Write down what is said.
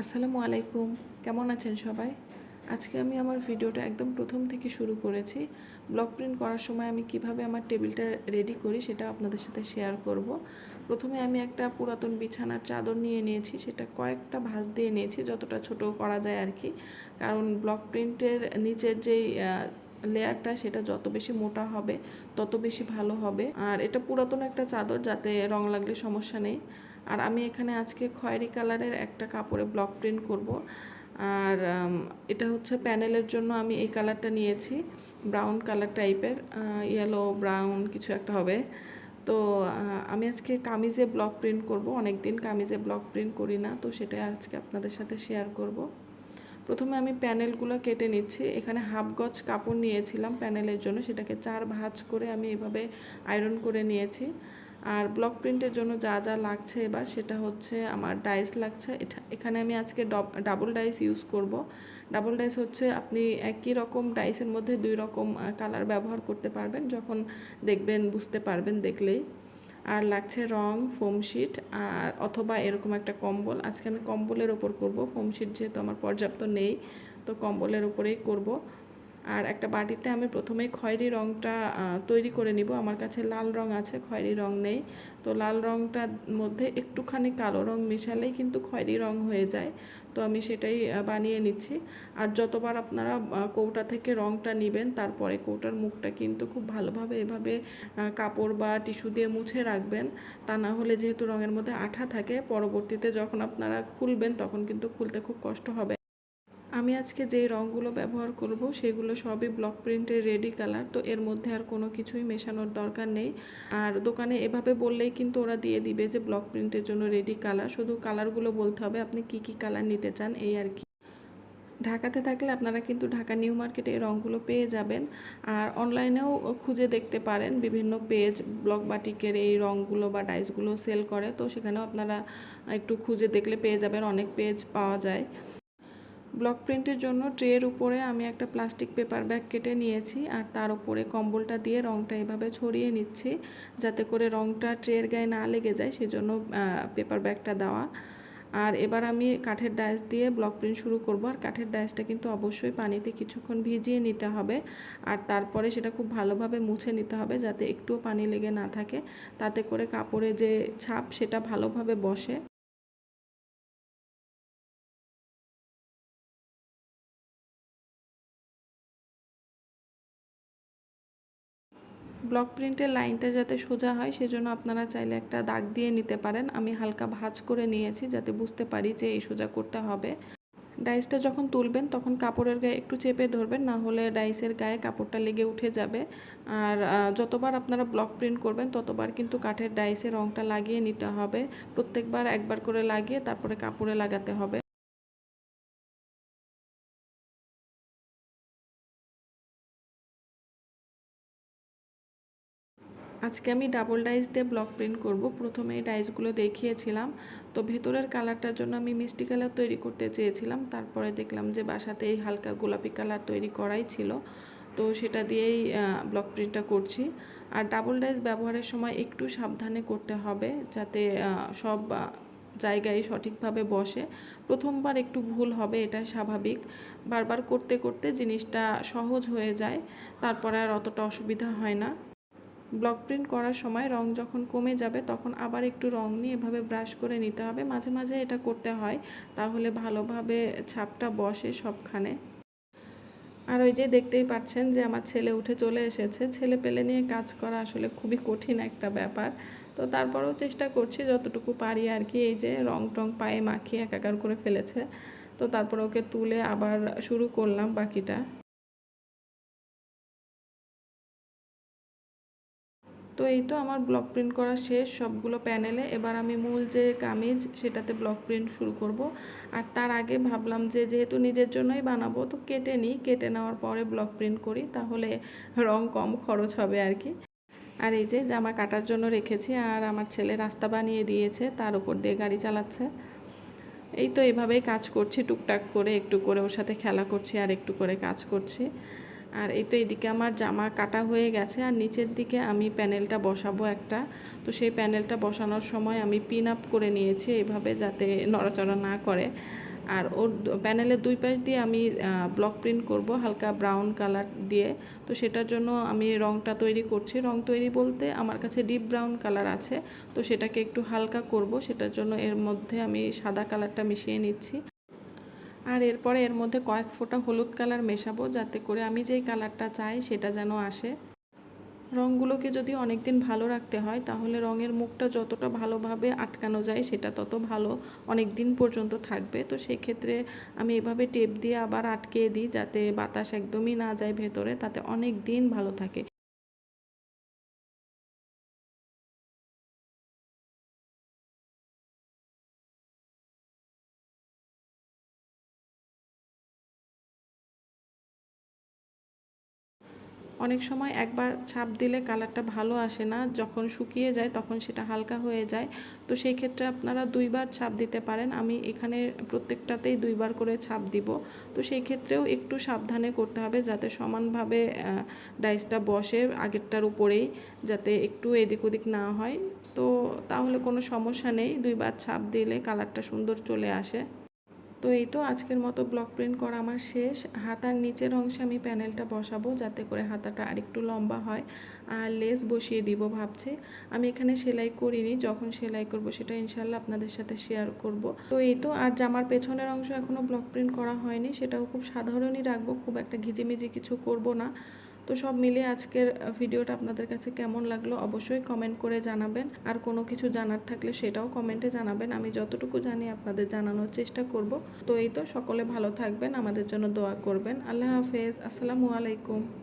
আসসালামু আলাইকুম। কেমন আছেন সবাই? আজকে আমি আমার ভিডিওটা একদম প্রথম থেকে শুরু করেছি। ব্লক প্রিন্ট করার সময় আমি কীভাবে আমার টেবিলটা রেডি করি সেটা আপনাদের সাথে শেয়ার করব। প্রথমে আমি একটা পুরাতন বিছানার চাদর নিয়ে নিয়েছি, সেটা কয়েকটা ভাঁজ দিয়ে নিয়েছি, যতটা ছোট করা যায় আর কি। কারণ ব্লক প্রিন্টের নিচের যেই লেয়ারটা সেটা যত বেশি মোটা হবে, তত বেশি ভালো হবে। আর এটা পুরাতন একটা চাদর, যাতে রং লাগলে সমস্যা নেই। আর আমি এখানে আজকে খয়েরি কালারের একটা কাপড়ে ব্লক প্রিন্ট করব। আর এটা হচ্ছে প্যানেলের জন্য আমি এই কালারটা নিয়েছি, ব্রাউন কালার টাইপের ইয়েলো, ব্রাউন কিছু একটা হবে। তো আমি আজকে কামিজে ব্লক প্রিন্ট করব অনেক দিন কামিজে ব্লক প্রিন্ট করি না, তো সেটাই আজকে আপনাদের সাথে শেয়ার করব। প্রথমে আমি প্যানেলগুলো কেটে নিচ্ছি, এখানে হাফ গজ কাপড় নিয়েছিলাম প্যানেলের জন্য, সেটাকে চার ভাঁজ করে আমি এভাবে আয়রন করে নিয়েছি। আর ব্লক প্রিন্টের জন্য যা যা লাগছে এবার সেটা হচ্ছে আমার ডাইস লাগছে। এটা, এখানে আমি আজকে ডাবল ডাইস ইউজ করব। ডাবল ডাইস হচ্ছে আপনি একই রকম ডাইসের মধ্যে দুই রকম কালার ব্যবহার করতে পারবেন যখন দেখবেন, বুঝতে পারবেন দেখলেই। আর লাগছে রং ফোমশিট আর অথবা এরকম একটা কম্বল। আজকে আমি কম্বলের ওপর করব। ফোমশিট যেহেতু আমার পর্যাপ্ত নেই, তো কম্বলের ওপরেই করব। আর একটা বাটিতে আমি প্রথমেই খয়েরি রঙটা তৈরি করে নিব। আমার কাছে লাল রং আছে, খয়েরি রং নেই। তো লাল রঙটার মধ্যে একটুখানি কালো রং মিশালেই কিন্তু খয়েরি রং হয়ে যায়। তো আমি সেটাই বানিয়ে নিচ্ছি। আর যতবার আপনারা কৌটা থেকে রংটা নেবেন, তারপরে কৌটার মুখটা কিন্তু খুব ভালোভাবে এভাবে কাপড় বা টিস্যু দিয়ে মুছে রাখবেন। তা না হলে যেহেতু রঙের মধ্যে আঠা থাকে, পরবর্তীতে যখন আপনারা খুলবেন, তখন কিন্তু খুলতে খুব কষ্ট হবে। আমি আজকে যেই রঙগুলো ব্যবহার করব সেগুলো সবই ব্লক প্রিন্টের রেডি কালার তো এর মধ্যে আর কোনো কিছুই মেশানোর দরকার নেই। আর দোকানে এভাবে বললেই কিন্তু ওরা দিয়ে দিবে যে ব্লক প্রিন্টের জন্য রেডি কালার শুধু কালারগুলো বলতে হবে আপনি কি কি কালার নিতে চান এই আর কি। ঢাকাতে থাকলে আপনারা কিন্তু ঢাকা নিউ মার্কেটে এই রঙগুলো পেয়ে যাবেন। আর অনলাইনেও খুঁজে দেখতে পারেন বিভিন্ন পেজ ব্লক বাটিকের এই রঙগুলো বা ডাইসগুলো সেল করে, তো সেখানেও আপনারা একটু খুঁজে দেখলে পেয়ে যাবেন, অনেক পেজ পাওয়া যায়। ব্লক প্রিন্টের জন্য ট্রের উপরে আমি একটা প্লাস্টিক পেপার ব্যাগ কেটে নিয়েছি আর তার উপরে কম্বলটা দিয়ে রংটা এভাবে ছড়িয়ে নিচ্ছি যাতে করে রংটা ট্রের গায়ে না লেগে যায়, সেজন্য পেপার ব্যাগটা দেওয়া। আর এবার আমি কাঠের ডাইস দিয়ে ব্লক প্রিন্ট শুরু করব। আর কাঠের ডাইসটা কিন্তু অবশ্যই পানিতে কিছুক্ষণ ভিজিয়ে নিতে হবে। আর তারপরে সেটা খুব ভালোভাবে মুছে নিতে হবে যাতে একটুও পানি লেগে না থাকে। তাতে করে কাপড়ে যে ছাপ সেটা ভালোভাবে বসে। ব্লক প্রিন্টের লাইনটা যাতে সোজা হয়, সেজন্য আপনারা চাইলে একটা দাগ দিয়ে নিতে পারেন। আমি হালকা ভাঁজ করে নিয়েছি যাতে বুঝতে পারি যে এই সোজা করতে হবে। ডাইসটা যখন তুলবেন, তখন কাপড়ের গায়ে একটু চেপে ধরবেন, না হলে ডাইসের গায়ে কাপড়টা লেগে উঠে যাবে। আর যতবার আপনারা ব্লক প্রিন্ট করবেন, ততবার কিন্তু কাঠের ডাইসে রঙটা লাগিয়ে নিতে হবে। প্রত্যেকবার একবার করে লাগিয়ে তারপরে কাপড়ে লাগাতে হবে। আজকে আমি ডাবল ডাইস দিয়ে ব্লক প্রিন্ট করব। প্রথমে এই ডাইসগুলো দেখিয়েছিলাম। তো ভেতরের কালারটার জন্য আমি মিষ্টি কালার তৈরি করতে চেয়েছিলাম। তারপরে দেখলাম যে বাসাতে এই হালকা গোলাপি কালার তৈরি করাই ছিল। তো সেটা দিয়েই ব্লক প্রিন্টটা করছি। আর ডাবল ডাইস ব্যবহারের সময় একটু সাবধানে করতে হবে যাতে সব জায়গায় সঠিকভাবে বসে। প্রথমবার একটু ভুল হবে, এটা স্বাভাবিক। বারবার করতে করতে জিনিসটা সহজ হয়ে যায়। তারপরে আর অতটা অসুবিধা হয় না। ব্লক প্রিন্ট করার সময় রং যখন কমে যাবে তখন আবার একটু রং নিয়ে এভাবে ব্রাশ করে নিতে হবে। মাঝে মাঝে এটা করতে হয়, তাহলে ভালোভাবে ছাপটা বসে সবখানে। আর ওই যে দেখতেই পাচ্ছেন যে আমার ছেলে উঠে চলে এসেছে। ছেলে পেলে নিয়ে কাজ করা আসলে খুবই কঠিন একটা ব্যাপার। তো তারপরেও চেষ্টা করছি যতটুকু পারি আর কি, এই যে রং টং পায়ে মাখিয়ে একাকার করে ফেলেছে। তো তারপর ওকে তুলে আবার শুরু করলাম বাকিটা। তো এই তো আমার ব্লক প্রিন্ট করা শেষ সবগুলো প্যানেলে এবার আমি মূল যে কামিজ, সেটাতে ব্লক প্রিন্ট শুরু করব। আর তার আগে ভাবলাম যে যেহেতু নিজের জন্যই বানাবো, তো কেটে নিই। কেটে নেওয়ার পরে ব্লক প্রিন্ট করি, তাহলে রং কম খরচ হবে আর কি। আর এই যে জামা কাটার জন্য রেখেছি, আর আমার ছেলে রাস্তা বানিয়ে দিয়েছে, তার উপর দিয়ে গাড়ি চালাচ্ছে। এই তো এইভাবেই কাজ করছি, টুকটাক করে একটু করে ওর সাথে খেলা করছি, আর একটু করে কাজ করছি। আর এই তো এদিকে আমার জামা কাটা হয়ে গেছে, আর নিচের দিকে আমি প্যানেলটা বসাবো একটা। তো সেই প্যানেলটা বসানোর সময় আমি পিন আপ করে নিয়েছি এইভাবে যাতে নড়াচড়া না করে। আর ওর প্যানেলের দুই পাশ দিয়ে আমি ব্লক প্রিন্ট করব হালকা ব্রাউন কালার দিয়ে। তো সেটার জন্য আমি রংটা তৈরি করছি। রং তৈরি বলতে আমার কাছে ডিপ ব্রাউন কালার আছে। তো সেটাকে একটু হালকা করব। সেটার জন্য এর মধ্যে আমি সাদা কালারটা মিশিয়ে নিচ্ছি। আর এরপরে এর মধ্যে কয়েক ফোঁটা হলুদ কালার মেশাবো যাতে করে আমি যেই কালারটা চাই সেটা যেন আসে। রঙগুলোকে যদি অনেক দিন ভালো রাখতে হয়, তাহলে রঙের মুখটা যতটা ভালোভাবে আটকানো যায় সেটা তত ভালো অনেক দিন পর্যন্ত থাকবে। তো সেই ক্ষেত্রে আমি এভাবে টেপ দিয়ে আবার আটকে দিই যাতে বাতাস একদমই না যায় ভেতরে, তাতে অনেক দিন ভালো থাকে। অনেক সময় একবার ছাপ দিলে কালারটা ভালো আসে না, যখন শুকিয়ে যায় তখন সেটা হালকা হয়ে যায়। তো সেই ক্ষেত্রে আপনারা দুইবার ছাপ দিতে পারেন। আমি এখানে প্রত্যেকটাতেই দুইবার করে ছাপ দিব। তো সেই ক্ষেত্রেও একটু সাবধানে করতে হবে যাতে সমানভাবে ডাইসটা বসে আগেরটার উপরেই যাতে একটু এদিক ওদিক না হয়। তো তাহলে কোনো সমস্যা নেই। দুইবার ছাপ দিলে কালারটা সুন্দর চলে আসে। তো এই তো আজকের মতো ব্লক প্রিন্ট করা আমার শেষ। হাতার নিচের অংশে আমি প্যানেলটা বসাবো যাতে করে হাতাটা আরেকটু লম্বা হয় আর লেস বসিয়ে দিব ভাবছি। আমি এখানে সেলাই করিনি, যখন সেলাই করব সেটা ইনশাল্লাহ আপনাদের সাথে শেয়ার করব। তো এই তো, আর জামার পেছনের অংশ এখনও ব্লক প্রিন্ট করা হয়নি, সেটাও খুব সাধারণই রাখব, খুব একটা ঘিজিমিজি কিছু করব না। তো সব মিলিয়ে আজকের ভিডিওটা আপনাদের কাছে কেমন লাগল অবশ্যই কমেন্ট করে জানাবেন। আর কোনো কিছু জানার থাকলে সেটাও কমেন্টে জানাবেন। আমি যতটুকু জানি আপনাদের জানানোর চেষ্টা করব। তো এই তো, সকলে ভালো থাকবেন, আমাদের জন্য দোয়া করবেন। আল্লাহ হাফেজ, আসসালামু আলাইকুম।